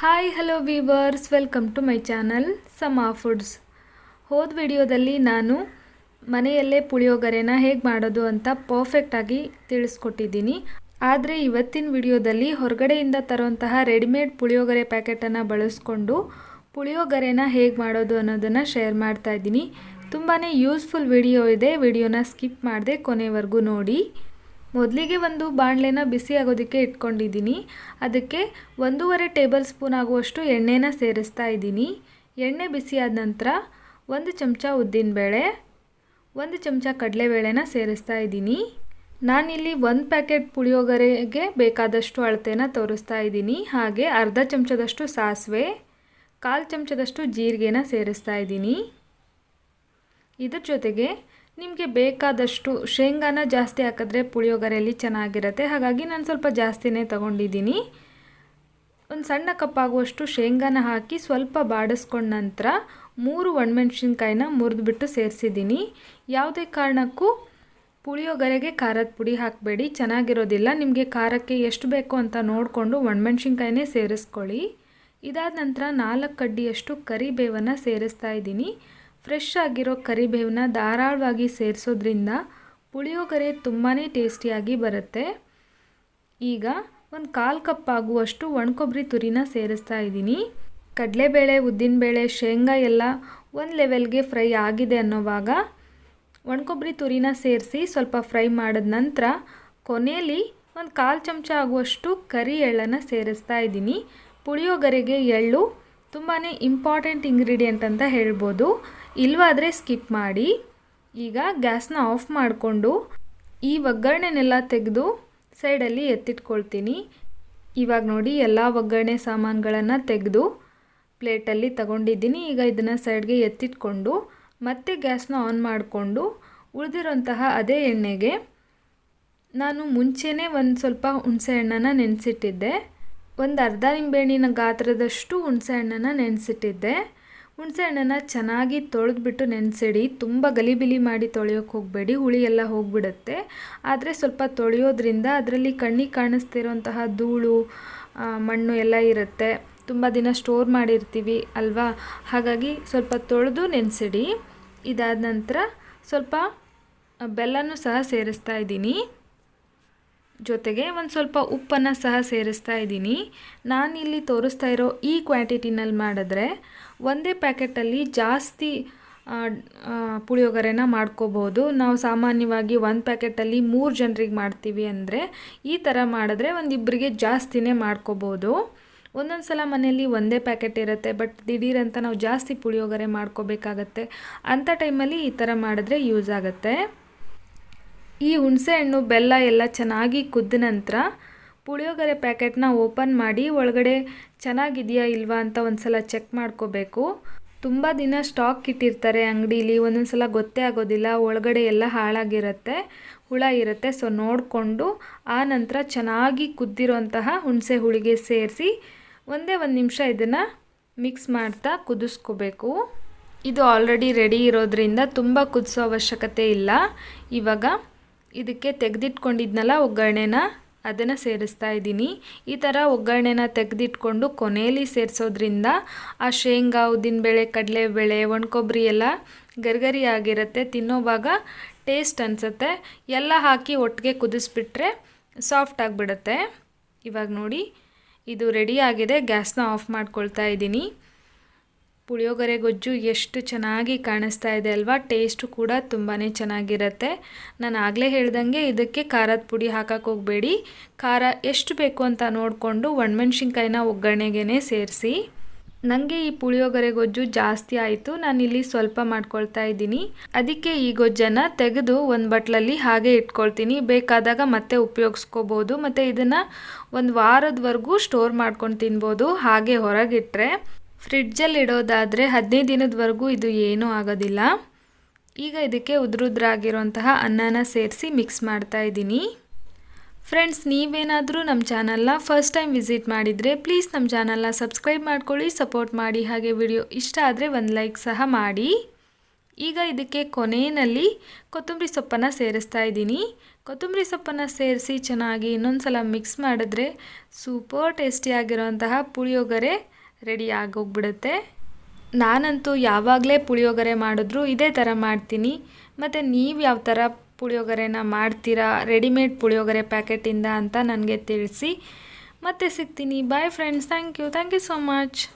Hi hello viewers welcome to my channel Sama foods ಹೋದ ವಿಡಿಯೋದಲ್ಲಿ ನಾನು ಮನೆಯಲ್ಲೇ ಪುಳಿಯೋಗರೆನ ಹೇಗೆ ಮಾಡೋದು ಅಂತ ಪರ್ಫೆಕ್ಟಾಗಿ ತಿಳಿಸ್ಕೊಟ್ಟಿದ್ದೀನಿ. ಆದರೆ ಇವತ್ತಿನ ವಿಡಿಯೋದಲ್ಲಿ ಹೊರಗಡೆಯಿಂದ ತರುವಂತಹ ರೆಡಿಮೇಡ್ ಪುಳಿಯೋಗರೆ ಪ್ಯಾಕೆಟನ್ನು ಬಳಸ್ಕೊಂಡು ಪುಳಿಯೋಗರೆನ ಹೇಗೆ ಮಾಡೋದು ಅನ್ನೋದನ್ನು ಶೇರ್ ಮಾಡ್ತಾ ಇದ್ದೀನಿ. ತುಂಬಾ ಯೂಸ್ಫುಲ್ ವಿಡಿಯೋ ಇದೆ. ವಿಡಿಯೋನ ಸ್ಕಿಪ್ ಮಾಡದೆ ಕೊನೆವರೆಗೂ ನೋಡಿ. ಮೊದಲಿಗೆ ಒಂದು ಬಾಣಲೆನ ಬಿಸಿ ಆಗೋದಕ್ಕೆ ಇಟ್ಕೊಂಡಿದ್ದೀನಿ. ಅದಕ್ಕೆ ಒಂದೂವರೆ ಟೇಬಲ್ ಸ್ಪೂನ್ ಆಗುವಷ್ಟು ಎಣ್ಣೆನ ಸೇರಿಸ್ತಾ ಇದ್ದೀನಿ. ಎಣ್ಣೆ ಬಿಸಿ ಆದ ನಂತರ ಒಂದು ಚಮಚ ಉದ್ದಿನಬೇಳೆ ಒಂದು ಚಮಚ ಕಡಲೆಬೇಳೆನ ಸೇರಿಸ್ತಾ ಇದ್ದೀನಿ. ನಾನಿಲ್ಲಿ ಒಂದು ಪ್ಯಾಕೆಟ್ ಪುಳಿಯೋಗರೆಗೆ ಬೇಕಾದಷ್ಟು ಅಳತೆನ ತೋರಿಸ್ತಾ ಇದ್ದೀನಿ. ಹಾಗೆ ಅರ್ಧ ಚಮಚದಷ್ಟು ಸಾಸಿವೆ, ಕಾಲು ಚಮಚದಷ್ಟು ಜೀರಿಗೆನ ಸೇರಿಸ್ತಾ ಇದ್ದೀನಿ. ಇದ್ರ ಜೊತೆಗೆ ನಿಮಗೆ ಬೇಕಾದಷ್ಟು ಶೇಂಗಾನ ಜಾಸ್ತಿ ಹಾಕಿದ್ರೆ ಪುಳಿಯೋಗರೆಯಲ್ಲಿ ಚೆನ್ನಾಗಿರುತ್ತೆ. ಹಾಗಾಗಿ ನಾನು ಸ್ವಲ್ಪ ಜಾಸ್ತಿನೇ ತಗೊಂಡಿದ್ದೀನಿ. ಒಂದು ಸಣ್ಣ ಕಪ್ಪಾಗುವಷ್ಟು ಶೇಂಗಾನ ಹಾಕಿ ಸ್ವಲ್ಪ ಬಾಡಿಸ್ಕೊಂಡ ನಂತರ ಮೂರು ಒಣಮೆಣ್ಸಿನ್ಕಾಯಿನ ಮುರಿದ್ಬಿಟ್ಟು ಸೇರಿಸಿದ್ದೀನಿ. ಯಾವುದೇ ಕಾರಣಕ್ಕೂ ಪುಳಿಯೋಗರೆಗೆ ಖಾರದ ಪುಡಿ ಹಾಕಬೇಡಿ, ಚೆನ್ನಾಗಿರೋದಿಲ್ಲ. ನಿಮಗೆ ಖಾರಕ್ಕೆ ಎಷ್ಟು ಬೇಕು ಅಂತ ನೋಡಿಕೊಂಡು ಒಣಮೆಣ್ಸಿನ್ಕಾಯಿನೇ ಸೇರಿಸ್ಕೊಳ್ಳಿ. ಇದಾದ ನಂತರ ನಾಲ್ಕು ಕಡ್ಡಿಯಷ್ಟು ಕರಿಬೇವನ್ನು ಸೇರಿಸ್ತಾ ಇದ್ದೀನಿ. ಫ್ರೆಶ್ ಆಗಿರೋ ಕರಿಬೇವನ್ನ ಧಾರಾಳವಾಗಿ ಸೇರಿಸೋದ್ರಿಂದ ಪುಳಿಯೋಗರೆ ತುಂಬಾ ಟೇಸ್ಟಿಯಾಗಿ ಬರುತ್ತೆ. ಈಗ ಒಂದು ಕಾಲು ಕಪ್ ಆಗುವಷ್ಟು ಒಣಕೊಬ್ಬರಿ ತುರಿನ ಸೇರಿಸ್ತಾ ಇದ್ದೀನಿ. ಕಡಲೆಬೇಳೆ, ಉದ್ದಿನಬೇಳೆ, ಶೇಂಗಾ ಎಲ್ಲ ಒಂದು ಲೆವೆಲ್ಗೆ ಫ್ರೈ ಆಗಿದೆ ಅನ್ನೋವಾಗ ಒಣಕೊಬ್ಬರಿ ತುರಿನ ಸೇರಿಸಿ ಸ್ವಲ್ಪ ಫ್ರೈ ಮಾಡಿದ ನಂತರ ಕೊನೆಯಲ್ಲಿ ಒಂದು ಕಾಲು ಚಮಚ ಆಗುವಷ್ಟು ಕರಿ ಎಳ್ಳನ್ನು ಸೇರಿಸ್ತಾ ಇದ್ದೀನಿ. ಪುಳಿಯೋಗರೆಗೆ ಎಳ್ಳು ತುಂಬಾ ಇಂಪಾರ್ಟೆಂಟ್ ಇಂಗ್ರೀಡಿಯೆಂಟ್ ಅಂತ ಹೇಳ್ಬೋದು. ಇಲ್ವಾದರೆ ಸ್ಕಿಪ್ ಮಾಡಿ, ಈಗ ಗ್ಯಾಸ್ನ ಆಫ್ ಮಾಡಿಕೊಂಡು ಈ ಒಗ್ಗರಣೆನೆಲ್ಲ ತೆಗೆದು ಸೈಡಲ್ಲಿ ಎತ್ತಿಟ್ಕೊಳ್ತೀನಿ. ಇವಾಗ ನೋಡಿ ಎಲ್ಲ ಒಗ್ಗರಣೆ ಸಾಮಾನುಗಳನ್ನು ತೆಗೆದು ಪ್ಲೇಟಲ್ಲಿ ತಗೊಂಡಿದ್ದೀನಿ. ಈಗ ಇದನ್ನು ಸೈಡ್ಗೆ ಎತ್ತಿಟ್ಕೊಂಡು ಮತ್ತೆ ಗ್ಯಾಸ್ನ ಆನ್ ಮಾಡಿಕೊಂಡು ಉಳಿದಿರೋಂತಹ ಅದೇ ಎಣ್ಣೆಗೆ ನಾನು ಮುಂಚೆನೇ ಒಂದು ಸ್ವಲ್ಪ ಹುಣಸೆ ಹಣ್ಣನ್ನು ನೆನೆಸಿಟ್ಟಿದ್ದೆ. ಒಂದು ಅರ್ಧ ನಿಂಬೆಹಣ್ಣಿನ ಗಾತ್ರದಷ್ಟು ಹುಣಸೆ ಹಣ್ಣನ್ನು ನೆನೆಸಿಟ್ಟಿದ್ದೆ. ಹುಣಸೆ ಹಣ್ಣನ್ನು ಚೆನ್ನಾಗಿ ತೊಳೆದ್ಬಿಟ್ಟು ನೆನೆಸಿಡಿ. ತುಂಬ ಗಲಿಬಿಲಿ ಮಾಡಿ ತೊಳೆಯೋಕೆ ಹೋಗಬೇಡಿ. ಹುಳಿ ಎಲ್ಲ ಹೋಗಿಬಿಡುತ್ತೆ. ಆದರೆ ಸ್ವಲ್ಪ ತೊಳೆಯೋದ್ರಿಂದ ಅದರಲ್ಲಿ ಕಣ್ಣಿಗೆ ಕಾಣಿಸ್ತಿರೋಂತಹ ಧೂಳು ಮಣ್ಣು ಎಲ್ಲ ಇರುತ್ತೆ. ತುಂಬ ದಿನ ಸ್ಟೋರ್ ಮಾಡಿರ್ತೀವಿ ಅಲ್ವಾ? ಹಾಗಾಗಿ ಸ್ವಲ್ಪ ತೊಳೆದು ನೆನೆಸಿಡಿ. ಇದಾದ ನಂತರ ಸ್ವಲ್ಪ ಬೆಲ್ಲನೂ ಸಹ ಸೇರಿಸ್ತಾ ಇದ್ದೀನಿ. ಜೊತೆಗೆ ಒಂದು ಸ್ವಲ್ಪ ಉಪ್ಪನ್ನು ಸಹ ಸೇರಿಸ್ತಾ ಇದ್ದೀನಿ. ನಾನಿಲ್ಲಿ ತೋರಿಸ್ತಾ ಇರೋ ಈ ಕ್ವಾಂಟಿಟಿನಲ್ಲಿ ಮಾಡಿದ್ರೆ ಒಂದೇ ಪ್ಯಾಕೆಟಲ್ಲಿ ಜಾಸ್ತಿ ಪುಳಿಯೋಗರೆನ ಮಾಡ್ಕೋಬೋದು. ನಾವು ಸಾಮಾನ್ಯವಾಗಿ ಒಂದು ಪ್ಯಾಕೆಟಲ್ಲಿ ಮೂರು ಜನರಿಗೆ ಮಾಡ್ತೀವಿ ಅಂದರೆ ಈ ಥರ ಮಾಡಿದ್ರೆ ಒಂದಿಬ್ಬರಿಗೆ ಜಾಸ್ತಿನೇ ಮಾಡ್ಕೋಬೋದು. ಒಂದೊಂದು ಸಲ ಮನೆಯಲ್ಲಿ ಒಂದೇ ಪ್ಯಾಕೆಟ್ ಇರುತ್ತೆ, ಬಟ್ ದಿಢೀರಂತ ನಾವು ಜಾಸ್ತಿ ಪುಳಿಯೋಗರೆ ಮಾಡ್ಕೋಬೇಕಾಗತ್ತೆ. ಅಂಥ ಟೈಮಲ್ಲಿ ಈ ಥರ ಮಾಡಿದ್ರೆ ಯೂಸ್ ಆಗುತ್ತೆ. ಈ ಹುಣಸೆಹಣ್ಣು ಬೆಲ್ಲ ಎಲ್ಲ ಚೆನ್ನಾಗಿ ಕುದ್ದ ನಂತರ ಪುಳಿಯೋಗರೆ ಪ್ಯಾಕೆಟ್ನ ಓಪನ್ ಮಾಡಿ ಒಳಗಡೆ ಚೆನ್ನಾಗಿದೆಯಾ ಇಲ್ವಾ ಅಂತ ಒಂದು ಸಲ ಚೆಕ್ ಮಾಡ್ಕೋಬೇಕು. ತುಂಬ ದಿನ ಸ್ಟಾಕ್ ಇಟ್ಟಿರ್ತಾರೆ ಅಂಗಡೀಲಿ ಒಂದೊಂದು ಸಲ ಗೊತ್ತೇ ಆಗೋದಿಲ್ಲ, ಒಳಗಡೆ ಎಲ್ಲ ಹಾಳಾಗಿರುತ್ತೆ, ಹುಳ ಇರುತ್ತೆ. ಸೊ ನೋಡಿಕೊಂಡು ಆ ನಂತರ ಚೆನ್ನಾಗಿ ಕುದ್ದಿರೋಂತಹ ಹುಣಸೆ ಹುಳಿಗೆ ಸೇರಿಸಿ ಒಂದೇ ಒಂದು ನಿಮಿಷ ಇದನ್ನು ಮಿಕ್ಸ್ ಮಾಡ್ತಾ ಕುದಿಸ್ಕೋಬೇಕು. ಇದು ಆಲ್ರೆಡಿ ರೆಡಿ ಇರೋದ್ರಿಂದ ತುಂಬ ಕುದಿಸೋ ಅವಶ್ಯಕತೆ ಇಲ್ಲ. ಇವಾಗ ಇದಕ್ಕೆ ತೆಗೆದಿಟ್ಕೊಂಡಿದ್ನಲ್ಲ ಒಗ್ಗರಣೆನ? ಅದನ್ನು ಸೇರಿಸ್ತಾ ಇದ್ದೀನಿ. ಈ ಥರ ಒಗ್ಗರಣೆನ ತೆಗೆದಿಟ್ಕೊಂಡು ಕೊನೆಯಲ್ಲಿ ಸೇರಿಸೋದ್ರಿಂದ ಆ ಶೇಂಗಾ ಉದ್ದಿನಬೇಳೆ ಕಡಲೆಬೇಳೆ ಒಣಕೊಬ್ಬರಿ ಎಲ್ಲ ಗರ್ಗರಿ ಆಗಿರುತ್ತೆ ತಿನ್ನೋವಾಗ ಟೇಸ್ಟ್ ಅನಿಸುತ್ತೆ. ಎಲ್ಲ ಹಾಕಿ ಒಟ್ಟಿಗೆ ಕುದಿಸ್ಬಿಟ್ರೆ ಸಾಫ್ಟ್ ಆಗಿಬಿಡುತ್ತೆ. ಇವಾಗ ನೋಡಿ, ಇದು ರೆಡಿ ಆಗಿದೆ. ಗ್ಯಾಸ್ನ ಆಫ್ ಮಾಡ್ಕೊಳ್ತಾ ಇದ್ದೀನಿ. ಪುಳಿಯೋಗರೆ ಗೊಜ್ಜು ಎಷ್ಟು ಚೆನ್ನಾಗಿ ಕಾಣಿಸ್ತಾ ಇದೆ ಅಲ್ವಾ? ಟೇಸ್ಟು ಕೂಡ ತುಂಬಾ ಚೆನ್ನಾಗಿರುತ್ತೆ. ನಾನು ಆಗಲೇ ಹೇಳ್ದಂಗೆ ಇದಕ್ಕೆ ಖಾರದ ಪುಡಿ ಹಾಕಕ್ಕೆ ಹೋಗಬೇಡಿ. ಖಾರ ಎಷ್ಟು ಬೇಕು ಅಂತ ನೋಡಿಕೊಂಡು ಒಣಮೆಣ್ಸಿನ್ಕಾಯಿನ ಒಗ್ಗರಣೆಗೆ ಸೇರಿಸಿ. ನನಗೆ ಈ ಪುಳಿಯೋಗರೆ ಗೊಜ್ಜು ಜಾಸ್ತಿ ಆಯಿತು. ನಾನಿಲ್ಲಿ ಸ್ವಲ್ಪ ಮಾಡ್ಕೊಳ್ತಾ ಇದ್ದೀನಿ. ಅದಕ್ಕೆ ಈ ಗೊಜ್ಜನ್ನು ತೆಗೆದು ಒಂದು ಬಟ್ಲಲ್ಲಿ ಹಾಗೆ ಇಟ್ಕೊಳ್ತೀನಿ. ಬೇಕಾದಾಗ ಮತ್ತೆ ಉಪಯೋಗಿಸ್ಕೋಬೋದು. ಮತ್ತು ಇದನ್ನು ಒಂದು ವಾರದವರೆಗೂ ಸ್ಟೋರ್ ಮಾಡ್ಕೊಂಡು ತಿನ್ಬೋದು. ಹಾಗೆ ಹೊರಗಿಟ್ರೆ. ಫ್ರಿಡ್ಜಲ್ಲಿ ಇಡೋದಾದರೆ ಹದಿನೈದು ದಿನದವರೆಗೂ ಇದು ಏನೂ ಆಗೋದಿಲ್ಲ. ಈಗ ಇದಕ್ಕೆ ಉದುರುದ್ರಾಗಿರೋಂತಹ ಅನ್ನನ ಸೇರಿಸಿ ಮಿಕ್ಸ್ ಮಾಡ್ತಾ ಇದ್ದೀನಿ. ಫ್ರೆಂಡ್ಸ್ ನೀವೇನಾದರೂ ನಮ್ಮ ಚಾನಲ್ನ ಫಸ್ಟ್ ಟೈಮ್ ವಿಸಿಟ್ ಮಾಡಿದರೆ ಪ್ಲೀಸ್ ನಮ್ಮ ಚಾನಲ್ನ ಸಬ್ಸ್ಕ್ರೈಬ್ ಮಾಡ್ಕೊಳ್ಳಿ ಸಪೋರ್ಟ್ ಮಾಡಿ. ಹಾಗೆ ವಿಡಿಯೋ ಇಷ್ಟ ಆದರೆ ಒಂದು ಲೈಕ್ ಸಹ ಮಾಡಿ. ಈಗ ಇದಕ್ಕೆ ಕೊನೆಯಲ್ಲಿ ಕೊತ್ತಂಬರಿ ಸೊಪ್ಪನ್ನು ಸೇರಿಸ್ತಾ ಇದ್ದೀನಿ. ಕೊತ್ತಂಬರಿ ಸೊಪ್ಪನ್ನು ಸೇರಿಸಿ ಚೆನ್ನಾಗಿ ಇನ್ನೊಂದು ಸಲ ಮಿಕ್ಸ್ ಮಾಡಿದ್ರೆ ಸೂಪರ್ ಟೇಸ್ಟಿಯಾಗಿರೋಂತಹ ಪುಳಿಯೋಗರೆ. ರೆಡಿ ಆಗೋಗ್ಬಿಡುತ್ತೆ. ನಾನಂತೂ ಯಾವಾಗಲೇ ಪುಳಿಯೋಗರೆ ಮಾಡಿದ್ರು ಇದೇ ಥರ ಮಾಡ್ತೀನಿ. ಮತ್ತು ನೀವು ಯಾವ ಥರ ಪುಳಿಯೋಗರೆನ ಮಾಡ್ತೀರಾ, ರೆಡಿಮೇಡ್ ಪುಳಿಯೋಗರೆ ಪ್ಯಾಕೆಟಿಂದ ಅಂತ ನನಗೆ ತಿಳಿಸಿ. ಮತ್ತೆ ಸಿಗ್ತೀನಿ. Bye friends thank you thank you so much